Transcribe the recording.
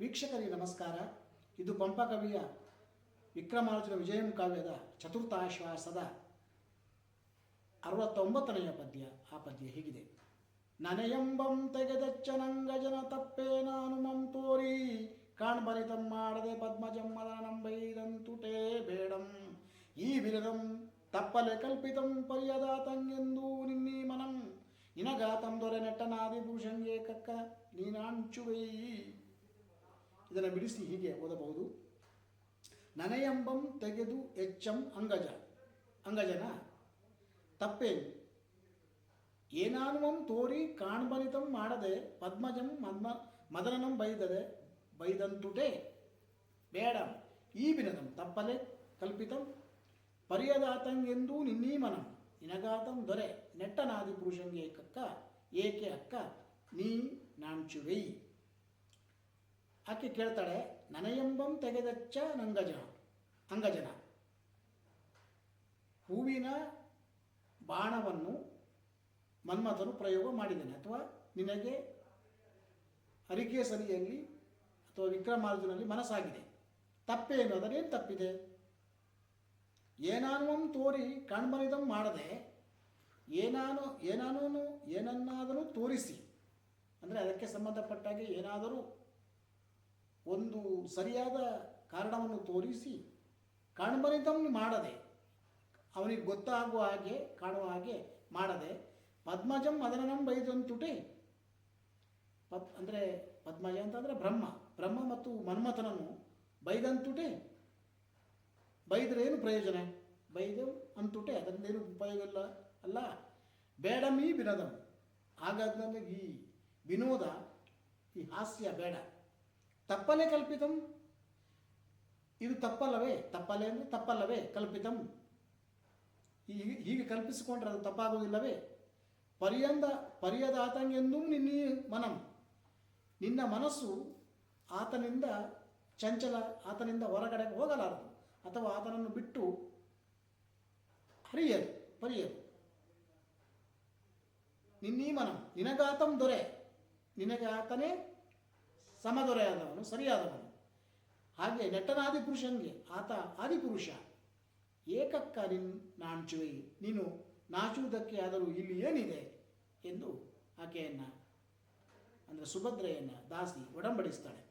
ವೀಕ್ಷಕರಿಗೆ ನಮಸ್ಕಾರ. ಇದು ಪಂಪ ಕವಿಯ ವಿಕ್ರಮಾರ್ಜುನ ವಿಜಯಂ ಕಾವ್ಯದ ಚತುರ್ಥಾಶ್ವಾಸದ ಅರವತ್ತೊಂಬತ್ತನೆಯ ಪದ್ಯ. ಆ ಪದ್ಯ ಹೀಗಿದೆ. ನನಯಂಬಂ ತೆಗೆದಚ್ಚನಂಗಜನ ತಪ್ಪೇ ನಾನು ಮಂ ತೋರಿ ಕಾಣ್ಬರಿತಂ ಮಾಡದೆ ಪದ್ಮಜಮ್ಮದ ನಂಬೈದಂತುಟೇ ಬೇಡಂ. ಈ ಬಿರದಂ ತಪ್ಪಲೆ ಕಲ್ಪಿತಂ ಪರ್ಯದಾತಂಗೆಂದೂ ನಿನ್ನಿ ಮನಂ. ನಿನಗಾತಂ ದೊರೆ ನೆಟ್ಟನಾದಿ ಪುರುಷಂಗೆ ಕಕ್ಕ ನೀನಾಂಚುವೈ ಇದನ್ನು ಬಿಡಿಸಿ ಹೀಗೆ ಓದಬಹುದು. ನನಯಂಬಂ ತೆಗೆದು ಎಚ್ಚಂ ಅಂಗಜ. ಅಂಗಜನ, ತಪ್ಪೇನು? ಏನಾನುವಂ ತೋರಿ ಕಾಣ್ಬಲಿತಂ ಮಾಡದೆ ಪದ್ಮಜಂ ಮದ್ಮ, ಮದನನಂ ಬೈದದೆ, ಬೈದಂತುಟೆ. ಬೇಡ ಈ ಬಿನದಂ ತಪ್ಪಲೆ, ಕಲ್ಪಿತಂ ಪರ್ಯದಾತಂಗೆಂದೂ ನಿನ್ನೀ ಮನಂ ನಿನಗಾತಂ ದೊರೆ, ನೆಟ್ಟನಾದಿ ಪುರುಷಂಗೆ ಕಕ್ಕ ಏಕೆ ಅಕ್ಕ, ನೀ ನಾಂಚುವೈ ಆಕೆ ಕೇಳ್ತಾಳೆ, ನನಯಂಬಂ ತೆಗೆದಚ್ಚ ನಂಗಜನ, ಅಂಗಜನ. ಹೂವಿನ ಬಾಣವನ್ನು ಮನ್ಮಥನು ಪ್ರಯೋಗ ಮಾಡಿದ್ದಾನೆ. ಅಥವಾ ನಿನಗೆ ಹರಿಕೇಸರಿಯಲ್ಲಿ ಅಥವಾ ವಿಕ್ರಮಾರ್ಜುನಲ್ಲಿ ಮನಸ್ಸಾಗಿದೆ. ತಪ್ಪೇನು ಅದರೇನು ತಪ್ಪಿದೆ? ಏನಾನುವಂ ತೋರಿ ಕಣ್ಮನಿದಂ ಮಾಡದೆ, ಏನಾನು ಏನಾನೂ ಏನನ್ನಾದರೂ ತೋರಿಸಿ. ಅಂದರೆ ಅದಕ್ಕೆ ಸಂಬಂಧಪಟ್ಟಾಗೆ ಏನಾದರೂ ಒಂದು ಸರಿಯಾದ ಕಾರಣವನ್ನು ತೋರಿಸಿ ಕಾಣ್ಬನಿತಂ ಮಾಡದೆ, ಅವನಿಗೆ ಗೊತ್ತಾಗುವ ಹಾಗೆ, ಕಾಣುವ ಹಾಗೆ ಮಾಡದೆ, ಪದ್ಮಜಂ ಮದನನಂ ಬೈದಂತುಟೆ ಪದ್, ಅಂದರೆ ಪದ್ಮಜ ಅಂತಂದರೆ ಬ್ರಹ್ಮ ಬ್ರಹ್ಮ ಮತ್ತು ಮನ್ಮಥನನ್ನು ಬೈದಂತುಟೆ ಬೈದರೆ ಏನು ಪ್ರಯೋಜನ? ಬೈದು ಅಂತುಟೆ, ಅದರಿಂದ ಏನು ಉಪಯೋಗ ಇಲ್ಲ? ಅಲ್ಲ, ಬೇಡಮೀ ಬಿನದಂ. ಹಾಗಾದ ಈ ವಿನೋದ, ಈ ಹಾಸ್ಯ ಬೇಡ. ತಪ್ಪಲೆ ಕಲ್ಪಿತಂ. ಇದು ತಪ್ಪಲ್ಲವೇ? ತಪ್ಪಲೆ ಅಂದರೆ ತಪ್ಪಲ್ಲವೇ? ಕಲ್ಪಿತಂ. ಹೀಗೆ ಹೀಗೆ ಕಲ್ಪಿಸಿಕೊಂಡ್ರೆ ಅದು ತಪ್ಪಾಗುವುದಿಲ್ಲವೇ ಪರ್ಯಂದ ಪರ್ಯದಾತಂಗೆಂದೂ ನಿನ್ನ ಮನಂ. ನಿನ್ನ ಮನಸ್ಸು ಆತನಿಂದ ಚಂಚಲ, ಆತನಿಂದ ಹೊರಗಡೆ ಹೋಗಲಾರದು. ಅಥವಾ ಆತನನ್ನು ಬಿಟ್ಟು ಹರಿಯದು, ಪರಿಯದು. ನಿನ್ನೀ ಮನಂ. ನಿನಗಾತಂ ದೊರೆ. ನಿನಗೆ ಆತನೇ ಸಮದೊರೆಯಾದವನು, ಸರಿಯಾದವನು. ಹಾಗೆ ನೆಟ್ಟನಾದಿ ಪುರುಷನಿಗೆ, ಆತ ಆದಿಪುರುಷ, ಏಕಕ್ಕ ನಿನ್ ನಾಂಚುವೆ ನೀನು ನಾಚುವುದಕ್ಕೆ ಆದರೂ ಇಲ್ಲಿ ಏನಿದೆ ಎಂದು ಆಕೆಯನ್ನು, ಅಂದರೆ ಸುಭದ್ರೆಯನ್ನು ದಾಸಿ ಒಡಂಬಡಿಸ್ತಾಳೆ.